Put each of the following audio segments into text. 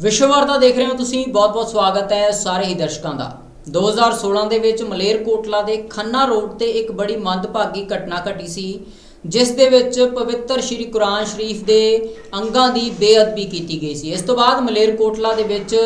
ਵਿਸ਼ਵ ਵਾਰਤਾ ਦੇਖ ਰਹੇ ਹੋ ਤੁਸੀਂ, ਬਹੁਤ-ਬਹੁਤ ਸਵਾਗਤ ਹੈ ਸਾਰੇ ਹੀ ਦਰਸ਼ਕਾਂ ਦਾ। 2016 ਦੇ ਵਿੱਚ ਮਲੇਰਕੋਟਲਾ ਦੇ ਖੰਨਾ ਰੋਡ ਤੇ ਇੱਕ ਬੜੀ ਮੰਦਭਾਗੀ ਘਟਨਾ ਘਟੀ ਸੀ, ਜਿਸ ਦੇ ਵਿੱਚ ਪਵਿੱਤਰ ਸ਼੍ਰੀ ਕੁਰਾਨ ਸ਼ਰੀਫ ਦੇ ਅੰਗਾਂ ਦੀ ਬੇਅਦਬੀ ਕੀਤੀ ਗਈ ਸੀ। ਇਸ ਤੋਂ ਬਾਅਦ ਮਲੇਰਕੋਟਲਾ ਦੇ ਵਿੱਚ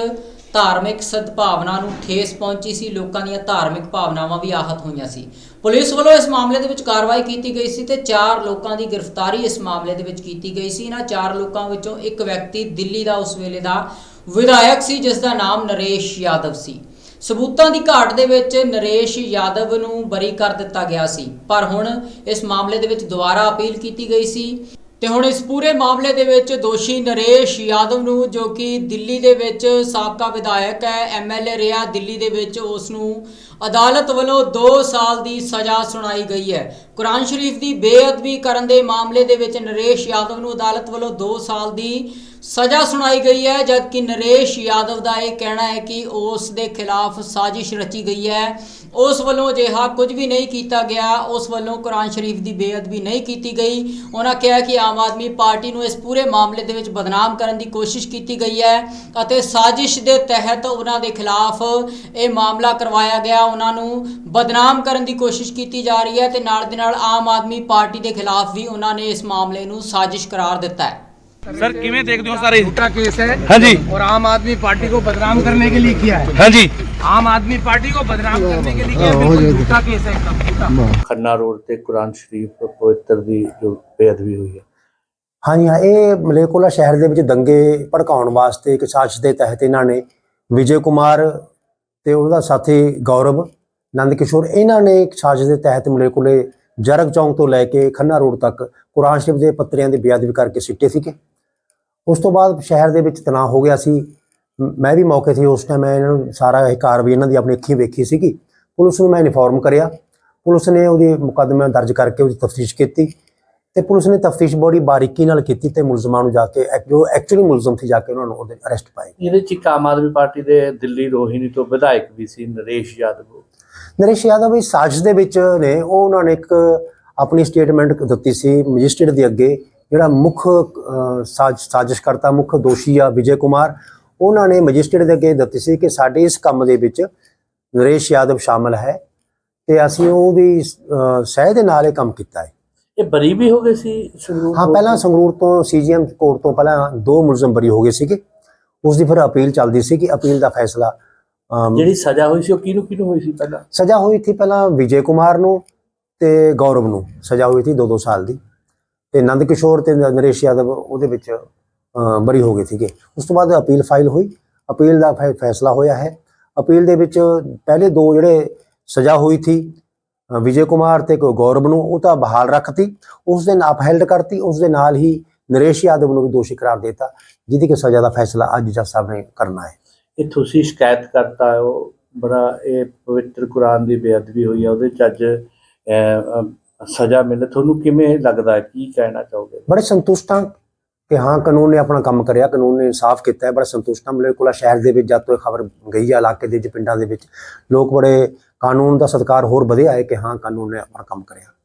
ਧਾਰਮਿਕ ਸਦਭਾਵਨਾ ਨੂੰ ਠੇਸ ਪਹੁੰਚੀ ਸੀ, ਲੋਕਾਂ ਦੀਆਂ ਧਾਰਮਿਕ ਭਾਵਨਾਵਾਂ ਵੀ ਆਹਤ ਹੋਈਆਂ ਸੀ। ਪੁਲਿਸ ਵੱਲੋਂ ਇਸ ਮਾਮਲੇ ਦੇ ਵਿੱਚ ਕਾਰਵਾਈ ਕੀਤੀ ਗਈ ਸੀ ਤੇ ਚਾਰ ਲੋਕਾਂ ਦੀ ਗ੍ਰਿਫਤਾਰੀ ਇਸ ਮਾਮਲੇ ਦੇ ਵਿੱਚ ਕੀਤੀ ਗਈ ਸੀ। ਇਹਨਾਂ ਚਾਰ ਲੋਕਾਂ ਵਿੱਚੋਂ ਇੱਕ ਵਿਅਕਤੀ ਦਿੱਲੀ ਦਾ, ਉਸ ਵੇਲੇ ਦਾ ਵਿਧਾਇਕ ਸੀ, ਜਿਸ ਦਾ ਨਾਮ ਨਰੇਸ਼ ਯਾਦਵ ਸੀ। ਸਬੂਤਾਂ ਦੀ ਘਾਟ ਦੇ ਵਿੱਚ ਨਰੇਸ਼ ਯਾਦਵ ਨੂੰ ਬਰੀ ਕਰ ਦਿੱਤਾ ਗਿਆ ਸੀ, ਪਰ ਹੁਣ ਇਸ ਮਾਮਲੇ ਦੇ ਵਿੱਚ ਦੁਬਾਰਾ ਅਪੀਲ ਕੀਤੀ ਗਈ ਸੀ। ਤੇ ਹੁਣ ਇਸ ਪੂਰੇ ਮਾਮਲੇ ਦੇ ਵਿੱਚ ਦੋਸ਼ੀ ਨਰੇਸ਼ ਯਾਦਵ ਨੂੰ, ਜੋ ਕਿ ਦਿੱਲੀ ਦੇ ਵਿੱਚ ਸਾਬਕਾ ਵਿਧਾਇਕ ਹੈ ਐਮਐਲਏ ਰਿਹਾ ਦਿੱਲੀ ਦੇ ਵਿੱਚ, ਉਸ ਨੂੰ ਅਦਾਲਤ ਵੱਲੋਂ 2 ਸਾਲ ਦੀ ਸਜ਼ਾ ਸੁਣਾਈ ਗਈ ਹੈ। ਕੁਰਾਨ ਸ਼ਰੀਫ ਦੀ ਬੇਅਦਬੀ ਕਰਨ ਦੇ ਮਾਮਲੇ ਦੇ ਵਿੱਚ ਨਰੇਸ਼ ਯਾਦਵ ਨੂੰ ਅਦਾਲਤ ਵੱਲੋਂ 2 ਸਾਲ ਦੀ ਸਜ਼ਾ ਸੁਣਾਈ ਗਈ ਹੈ, ਜਦਕਿ ਨਰੇਸ਼ ਯਾਦਵ ਦਾ ਇਹ ਕਹਿਣਾ ਹੈ ਕਿ ਉਸ ਦੇ ਖਿਲਾਫ ਸਾਜ਼ਿਸ਼ ਰਚੀ ਗਈ ਹੈ। ਉਸ ਵੱਲੋਂ ਅਜਿਹਾ ਕੁਝ ਵੀ ਨਹੀਂ ਕੀਤਾ ਗਿਆ ਉਸ ਵੱਲੋਂ ਕੁਰਾਨ ਸ਼ਰੀਫ ਦੀ ਬੇਅਦਬੀ ਨਹੀਂ ਕੀਤੀ ਗਈ ਉਹਨਾਂ ਕਿਹਾ ਕਿ ਆਮ ਆਦਮੀ ਪਾਰਟੀ ਨੂੰ ਇਸ ਪੂਰੇ ਮਾਮਲੇ ਦੇ ਵਿੱਚ ਬਦਨਾਮ ਕਰਨ ਦੀ ਕੋਸ਼ਿਸ਼ ਕੀਤੀ ਗਈ ਹੈ ਅਤੇ ਸਾਜ਼ਿਸ਼ ਦੇ ਤਹਿਤ ਉਹਨਾਂ ਦੇ ਖਿਲਾਫ ਇਹ ਮਾਮਲਾ ਕਰਵਾਇਆ ਗਿਆ ਉਹਨਾਂ ਨੂੰ ਬਦਨਾਮ ਕਰਨ ਦੀ ਕੋਸ਼ਿਸ਼ ਕੀਤੀ ਜਾ ਰਹੀ ਹੈ ਤੇ ਨਾਲ ਦੇ ਨਾਲ ਆਮ ਆਦਮੀ ਪਾਰਟੀ ਦੇ ਖਿਲਾਫ ਵੀ ਉਹਨਾਂ ਨੇ ਇਸ ਮਾਮਲੇ ਨੂੰ ਸਾਜ਼ਿਸ਼ ਕਰਾਰ ਦਿੱਤਾ ਹੈ सर किमें देखते हो सारे झूठा केस है हाँ जी और आम आदमी पार्टी को बदनाम करने के लिए किया है हाँ जी आम आदमी पार्टी को बदनाम करने के लिए किया है बिल्कुल झूठा केस है एकदम झूठा ਖੰਨਾ ਰੋਡ ਤੇ ਕੁਰਾਨ ਸ਼ਰੀਫ ਪਵਿੱਤਰ ਦੀ ਜੋ ਬੇਅਦਬੀ ਹੋਈ ਹੈ ਹਾਂਜੀ ਹਾਂ ਇਹ ਮਲੇਕੋਲਾ ਸ਼ਹਿਰ ਦੇ ਵਿੱਚ ਦੰਗੇ ਭੜਕਾਉਣ ਵਾਸਤੇ ਇੱਕ ਸਾਜ਼ਿਸ਼ ਦੇ ਤਹਿਤ ਇਹਨਾਂ ਨੇ ਵਿਜੇ ਕੁਮਾਰ ਤੇ ਉਹਦਾ ਸਾਥੀ ਗੌਰਵ ਨੰਦ ਕਿਸ਼ੋਰ ਇਹਨਾਂ ਨੇ ਇੱਕ ਸਾਜ਼ਿਸ਼ ਦੇ ਤਹਿਤ ਮਲੇਕੋਲੇ ਜਰਗ ਚੌਂਕ ਤੋਂ ਲੈ ਕੇ ਖੰਨਾ ਰੋਡ ਤੱਕ ਕੁਰਾਨ ਸ਼ਰੀਫ ਦੇ ਪੱਤਰਿਆਂ ਦੀ ਬੇਅਦਬੀ ਕਰਕੇ ਸਿੱਟੇ ਸੀਗੇ ਉਸ ਤੋਂ ਬਾਅਦ ਸ਼ਹਿਰ ਦੇ ਵਿੱਚ ਤਣਾਅ ਹੋ ਗਿਆ ਸੀ ਮ- ਵੀ ਮੌਕੇ ਤੇ ਉਸ ਟਾਈਮ ਮੈਂ ਇਹਨਾਂ ਨੂੰ ਸਾਰਾ ਇਹ ਕਾਰਵਾਈ ਇਹਨਾਂ ਦੀ ਆਪਣੀ ਅੱਖੀਂ ਵੇਖੀ ਸੀਗੀ। ਪੁਲਿਸ ਨੂੰ ਮੈਂ ਇਨਫੋਰਮ ਕਰਿਆ। ਪੁਲਿਸ ਨੇ ਉਹਦੀ ਮੁਕੱਦਮਾ ਦਰਜ ਕਰਕੇ ਉਹਦੀ ਤਫਤੀਸ਼ ਕੀਤੀ ਤੇ ਪੁਲਿਸ ਨੇ ਤਫਤੀਸ਼ ਬੜੀ ਬਾਰੀਕੀ ਨਾਲ ਕੀਤੀ ਤੇ ਮੁਲਜ਼ਮਾਂ ਨੂੰ ਜਾ ਕੇ ਜੋ ਐਕਚੁਅਲੀ ਮੁਲਜ਼ਮ ਸੀ ਜਾ ਕੇ ਉਹਨਾਂ ਨੂੰ ਉਹਦੇ ਅਰੈਸਟ ਪਾਏ। ਇਹਦੇ ਚ ਆਮ ਆਦਮੀ ਪਾਰਟੀ ਦੇ ਦਿੱਲੀ ਰੋਹਿਣੀ ਤੋਂ ਵਿਧਾਇਕ ਵੀ ਸੀ ਨਰੇਸ਼ ਯਾਦਵ। ਨਰੇਸ਼ ਯਾਦਵ ਵੀ ਸਾਜ਼ਿਸ਼ ਦੇ ਵਿੱਚ ਨੇ ਉਹ ਉਹਨਾਂ ਨੇ ਇੱਕ ਆਪਣੀ ਸਟੇਟਮੈਂਟ ਦਿੱਤੀ ਸੀ ਮੈਜਿਸਟ੍ਰੇਟ ਦੇ ਅੱਗੇ ਜਿਹੜਾ ਮੁੱਖ ਅਹ, ਸਾਜ਼ ਸਾਜ਼ਿਸ਼ਕਰਤਾ ਮੁੱਖ ਦੋਸ਼ੀ ਆ ਵਿਜੇ ਕੁਮਾਰ ਉਹਨਾਂ ਨੇ ਮੈਜਿਸਟ੍ਰੇਟ ਦੇ ਅੱਗੇ ਦਿੱਤੀ ਸੀ ਕਿ ਸਾਡੇ ਇਸ ਕੰਮ ਦੇ ਵਿੱਚ ਨਰੇਸ਼ ਯਾਦਵ ਸ਼ਾਮਲ ਹੈ ਤੇ ਅਸੀਂ ਉਹਦੀ ਸਹਿ ਦੇ ਨਾਲ ਇਹ ਕੰਮ ਕੀਤਾ ਹੈ। ਇਹ ਬਰੀ ਵੀ ਹੋ ਗਏ ਸੀ ਸੰਗਰੂਰ ਹਾਂ ਪਹਿਲਾਂ? ਸੰਗਰੂਰ ਤੋਂ ਸੀਜੀਐਮ ਕੋਰਟ ਤੋਂ ਪਹਿਲਾਂ ਦੋ ਮੁਲਜ਼ਮ ਬਰੀ ਹੋ ਗਏ ਸੀਗੇ। ਉਸ ਦੀ ਫਿਰ ਅਪੀਲ ਚੱਲਦੀ ਸੀ ਕਿ ਅਪੀਲ ਦਾ ਫੈਸਲਾ ਜਿਹੜੀ ਸਜ਼ਾ ਹੋਈ ਸੀ ਉਹ ਕਿਹਨੂੰ ਕਿਹਨੂੰ ਹੋਈ ਸੀ ਪਹਿਲਾਂ? ਸਜ਼ਾ ਹੋਈ ਸੀ ਪਹਿਲਾਂ ਵਿਜੇ ਕੁਮਾਰ ਨੂੰ ਤੇ ਗੌਰਵ ਨੂੰ। ਸਜ਼ਾ ਹੋਈ ਸੀ 2-2 ਸਾਲ ਦੀ। ਤੇ ਨੰਦ ਕਿਸ਼ੋਰ ਤੇ ਨਰੇਸ਼ ਯਾਦਵ ਉਹਦੇ ਵਿੱਚ ਬਰੀ ਹੋ ਗਏ ਸੀਗੇ। ਉਸ ਤੋਂ ਬਾਅਦ ਅਪੀਲ ਫਾਈਲ ਹੋਈ। ਅਪੀਲ ਦਾ ਫੈਸਲਾ ਹੋਇਆ ਹੈ। ਅਪੀਲ ਦੇ ਵਿੱਚ ਪਹਿਲੇ ਦੋ ਜਿਹੜੇ ਸਜ਼ਾ ਹੋਈ ਸੀ ਵਿਜੇ ਕੁਮਾਰ ਤੇ ਕੋ ਗੌਰਵ ਨੂੰ ਉਹ ਤਾਂ ਬਹਾਲ ਰੱਖਤੀ। ਉਸ ਦਿਨ ਅਪਹੈਲਡ ਕਰਤੀ। ਉਸ ਦੇ ਨਾਲ ਹੀ ਨਰੇਸ਼ ਯਾਦਵ ਨੂੰ ਵੀ ਦੋਸ਼ੀ ਕਰਾਰ ਦਿੱਤਾ ਜਿਹਦੀ ਕਿ ਸਜ਼ਾ ਦਾ ਫੈਸਲਾ ਅੱਜ ਜੱਜ ਸਾਹਿਬ ਨੇ ਕਰਨਾ ਹੈ। ਇਹ ਤੁਸੀਂ ਸ਼ਿਕਾਇਤ ਕਰਤਾ ਹੈ ਉਹ ਬੜਾ ਇਹ ਪਵਿੱਤਰ ਕੁਰਾਨ ਦੀ ਬੇਅਦਬੀ ਹੋਈ ਹੈ ਉਹਦੇ ਚ ਅੱਜ ਅਹ, ਅਹ, ਸਜ਼ਾ ਮਿਲੇ। ਤੁਹਾਨੂੰ ਕਿਵੇਂ ਲੱਗਦਾ ਕੀ ਕਹਿਣਾ ਚਾਹੋਗੇ? ਬੜੇ ਸੰਤੁਸ਼ਟ ਹਾਂ। ਕਿ ਹਾਂ, ਕਾਨੂੰਨ ਨੇ ਆਪਣਾ ਕੰਮ ਕਰਿਆ, ਕਾਨੂੰਨ ਨੇ ਇਨਸਾਫ ਕੀਤਾ ਹੈ, ਬੜਾ ਸੰਤੁਸ਼ਟ ਹਾਂ। ਮਲੇਕੋਲਾ ਸ਼ਹਿਰ ਦੇ ਵਿੱਚ, ਜਦ ਤੋਂ ਇਹ ਖਬਰ ਗਈ ਹੈ ਇਲਾਕੇ ਦੇ ਵਿੱਚ, ਪਿੰਡਾਂ ਦੇ ਵਿੱਚ, ਲੋਕ ਬੜੇ ਕਾਨੂੰਨ ਦਾ ਸਤਿਕਾਰ ਹੋਰ ਵਧਿਆ ਹੈ ਕਿ ਹਾਂ, ਕਾਨੂੰਨ ਨੇ ਆਪਣਾ ਕੰਮ ਕਰਿਆ।